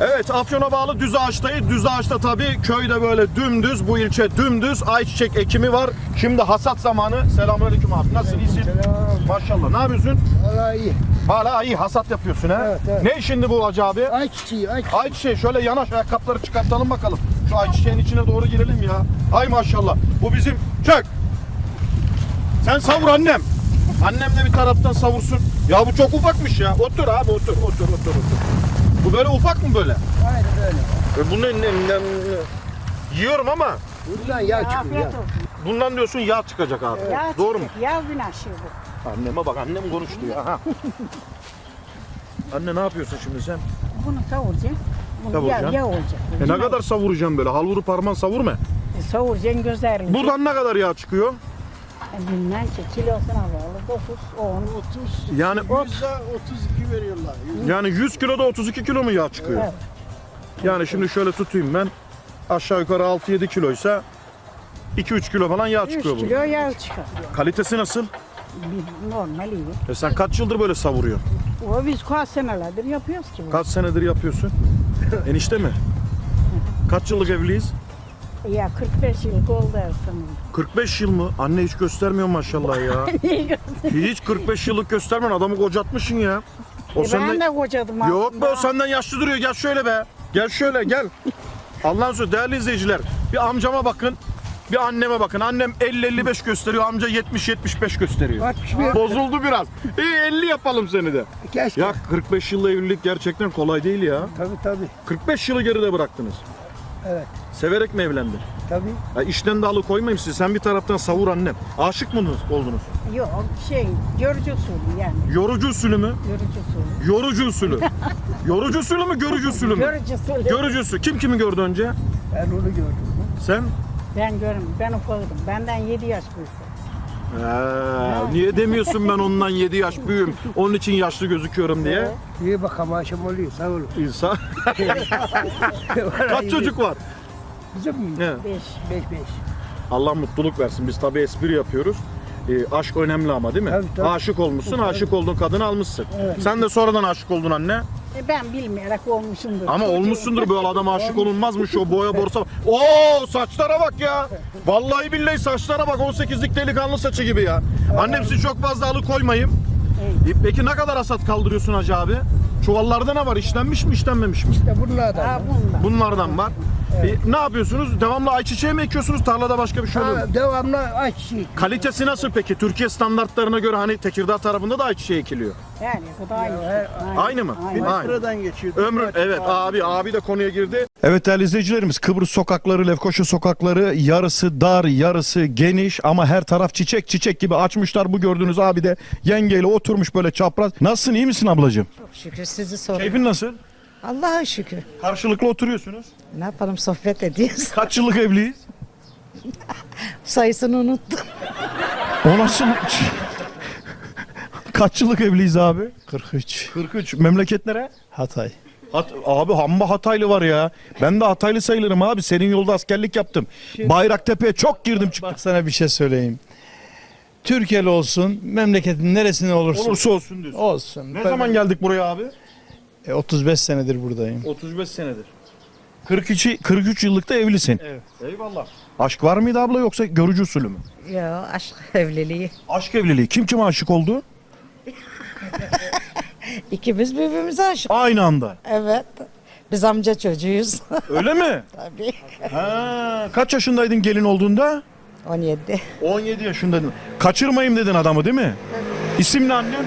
Evet Afyon'a bağlı Düz Ağaç'tayız. Düz Ağaç'ta tabii köyde böyle dümdüz bu ilçe dümdüz ayçiçek ekimi var. Şimdi hasat zamanı. Selamünaleyküm abi. Nasılsın iyisin? Maşallah. Ne yapıyorsun? Valla iyi. Hala iyi hasat yapıyorsun ha. Evet, evet. Ne şimdi bu hacı abi? Ay çiçeği, ay çiçeği. Ayçiçeği şöyle yanaş ayakkabıları çıkartalım bakalım. Şu ayçiçeğin içine doğru girelim ya. Ay maşallah. Bu bizim çök. Sen savur annem. Annem de bir taraftan savursun. Ya bu çok ufakmış ya. Otur abi otur otur otur otur. Bu böyle ufak mı böyle? Aynen böyle. E bunu ne, ne- ne- yiyorum ama Buradan yağ çıkıyor Afiyet ya. olsun. bundan diyorsun yağ çıkacak abi. Yağ Doğru mu? çıkacak, Yağ gün aşığı bu. Anneme bak annem konuştu ya. Ha. Anne ne yapıyorsun şimdi sen? Bunu savuracaksın. Bunu yağ, Savuracaksın. yağ olacak. E ne kadar savuracağım böyle? Halvuru parmağın savurma. E, Savuracaksın gözlerini. Buradan ne kadar yağ çıkıyor? Bilmem ki kilosuna bağlı. 9, 10, 30. Yani Yüzde 32 veriyorlar. yani 100 kiloda 32 kilo mu yağ çıkıyor? Evet. Yani şimdi şöyle tutayım ben. Aşağı yukarı 6-7 kiloysa 2-3 kilo falan yağ 3 çıkıyor bu. kilo yağ çıkar. Kalitesi nasıl? Bir normal iyi. E sen kaç yıldır böyle savuruyorsun? O biz kaç senelerdir yapıyoruz ki bunu. Kaç senedir yapıyorsun? Enişte mi? Kaç yıllık evliyiz? Ya 45 yıl oldu sanırım. 45 yıl mı? Anne hiç göstermiyor maşallah ya. hiç 45 yıllık göstermen adamı kocatmışsın ya. O E, ben senden... de kocadım Yok be aslında. o senden yaşlı duruyor. Gel şöyle be. Gel şöyle gel. Allah'ın sözü değerli izleyiciler. Bir amcama bakın. Bir anneme bakın. Annem 50-55 gösteriyor. Amca 70-75 gösteriyor. 61. Bozuldu biraz. İyi 50 yapalım seni de. Keşke. Ya 45 yıllı evlilik gerçekten kolay değil ya. Tabii tabii. 45 yılı geride bıraktınız. Evet. Severek mi evlendin? Tabii. Ya işten de alıkoymayayım sizi. Sen bir taraftan savur annem. Aşık mı oldunuz? Yok şey görücü usulü yani. Yorucu usulü mü? Görücü usulü. Yorucu usulü. Yorucu usulü mü, görücü usulü mü? Görücü usulü. Görücü usulü. Kim kimi gördü önce? Ben onu gördüm. Sen? ben görüm. Ben ufaldım. Benden 7 yaş büyük. He, niye demiyorsun ben ondan 7 yaş büyüğüm. Onun için yaşlı gözüküyorum diye. İyi bak amaşım oluyor. Sağ olun. İnsan. Kaç çocuk var? Bizim He. 5. 5 5. Allah mutluluk versin. Biz tabii espri yapıyoruz. Ee, aşk önemli ama değil mi? Tabii, tabii. Aşık olmuşsun, aşık olduğun kadını almışsın. Sen de sonradan aşık oldun anne. E ben bilmeyerek olmuşumdur. Ama olmuşsundur böyle adam aşık olunmazmış o boya borsa. Oo saçlara bak ya. Vallahi billahi saçlara bak 18'lik delikanlı saçı gibi ya. Annem sizi çok fazla alıkoymayayım. E, Peki ne kadar hasat kaldırıyorsun hacı abi? Çuvallarda ne var? İşlenmiş mi işlenmemiş mi? İşte. Ha bundan. Bunlardan var. E, ne yapıyorsunuz? Devamlı ayçiçeği mi ekiyorsunuz? Tarlada başka bir şey oluyor mu? Ha, devamlı ay çiçeği. Kalitesi nasıl peki? Türkiye standartlarına göre hani Tekirdağ tarafında da ayçiçeği ekiliyor. Yani bu da aynı. her- Aynı mı? Aynı. Aynı. Sıradan geçiyor. Ömrün evet abi abi de konuya girdi. Evet değerli izleyicilerimiz Kıbrıs sokakları, Lefkoşa sokakları yarısı dar, yarısı geniş ama her taraf çiçek çiçek gibi açmışlar. Bu gördüğünüz abi de yengeyle oturmuş böyle çapraz. Nasılsın iyi misin ablacığım? Çok şükür sizi sorun. Keyfin nasıl? Allah'a şükür. Karşılıklı oturuyorsunuz. Ne yapalım sohbet ediyoruz. Kaç yıllık evliyiz? Sayısını unuttum. O nasıl? Kaç yıllık evliyiz abi? 43 43. Memleketlere? Hatay. Hat, abi hamba Hataylı var ya. Ben de Hataylı sayılırım abi. Senin yolda askerlik yaptım. Bayraktepe'ye çok girdim çıktım. Bak sana bir şey söyleyeyim. Türkiye'li olsun, memleketin neresinde olursa Olursa olsun diyorsun. olsun. Ne Ben- zaman geldik buraya abi? E, 35 senedir buradayım. 35 senedir. 42 43 yıllık da evlisin. Evet. Eyvallah. Aşk var mıydı abla yoksa görücü usulü mü? Ya aşk evliliği. Aşk evliliği. Kim kime aşık oldu? İkimiz birbirimize aşık. Aynı anda. Evet. Biz amca çocuğuyuz. Öyle mi? Tabii. Ha, kaç yaşındaydın gelin olduğunda? 17. 17 yaşındaydın. Kaçırmayayım dedin adamı değil mi? İsim ne annem?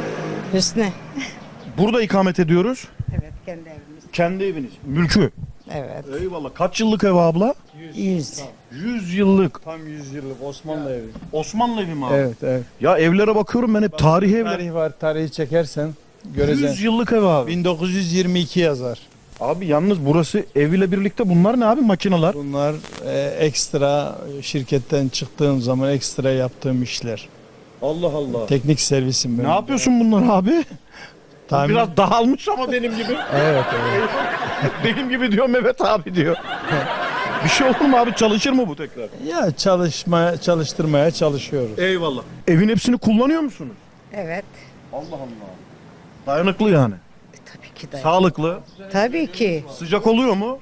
Hüsnü. Burada ikamet ediyoruz. Kendi evimiz. Kendi eviniz. Mülkü. Evet. Eyvallah. Kaç yıllık ev abla? 100. 100 yıllık. Tam 100 yıllık Osmanlı evi. Osmanlı evi mi abi? Evet, evet. Ya evlere bakıyorum ben hep tarihi evler. Tarih var, tarihi çekersen göreceksin. 100 yıllık ev abi. 1922 yazar. Abi yalnız burası ev ile birlikte bunlar ne abi makineler? Bunlar e, ekstra şirketten çıktığım zaman ekstra yaptığım işler. Allah Allah. Teknik servisim benim. Ne yapıyorsun bunlar abi? Tahmin- Biraz dağılmış ama benim gibi. Evet, evet. benim gibi diyorum evet abi diyor. bir şey olur mu abi çalışır mı bu tekrar? Ya çalışmaya, çalıştırmaya çalışıyoruz. Eyvallah. Evin hepsini kullanıyor musunuz? Evet. Allah Allah. Dayanıklı yani. E, tabii ki de. Sağlıklı. Tabii ki. Sıcak oluyor mu?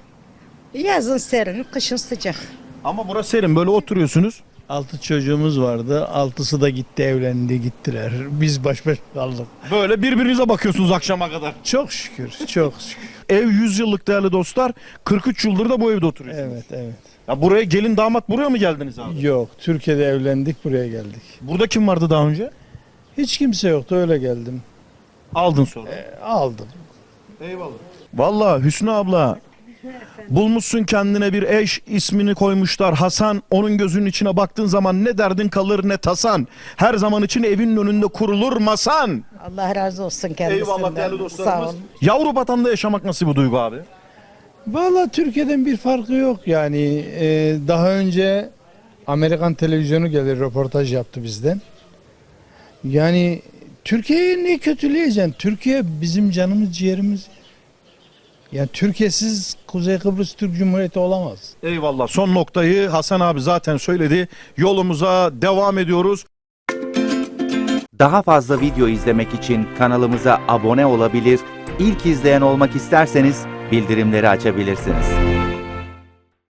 Yazın serin, kışın sıcak. Ama burası serin. Böyle oturuyorsunuz. Altı çocuğumuz vardı. Altısı da gitti evlendi gittiler. Biz baş başa kaldık. Böyle birbirinize bakıyorsunuz akşama kadar. Çok şükür, çok şükür. Ev 100 yıllık değerli dostlar. 43 yıldır da bu evde oturuyorsunuz. Evet, evet. Ya buraya gelin damat buraya mı geldiniz abi? Yok, Türkiye'de evlendik, buraya geldik. Burada kim vardı daha önce? Hiç kimse yoktu, öyle geldim. Aldın sonra. E, aldım. Eyvallah. Vallahi Hüsnü abla bulmuşsun kendine bir eş ismini koymuşlar Hasan onun gözünün içine baktığın zaman ne derdin kalır ne tasan her zaman için evinin önünde kurulur masan Allah razı olsun kendisinden. Eyvallah değerli Sağ dostlarımız olun. Yavru vatanda yaşamak nasıl bir duygu abi? Vallahi Türkiye'den bir farkı yok yani. e, daha önce Amerikan televizyonu gelir röportaj yaptı bizden. Yani Türkiye'yi ne kötüleyeceksin? Türkiye bizim canımız ciğerimiz. Yani Türkiye'siz Kuzey Kıbrıs Türk Cumhuriyeti olamaz. Eyvallah son noktayı Hasan abi zaten söyledi yolumuza devam ediyoruz. Daha fazla video izlemek için kanalımıza abone olabilir, ilk izleyen olmak isterseniz bildirimleri açabilirsiniz.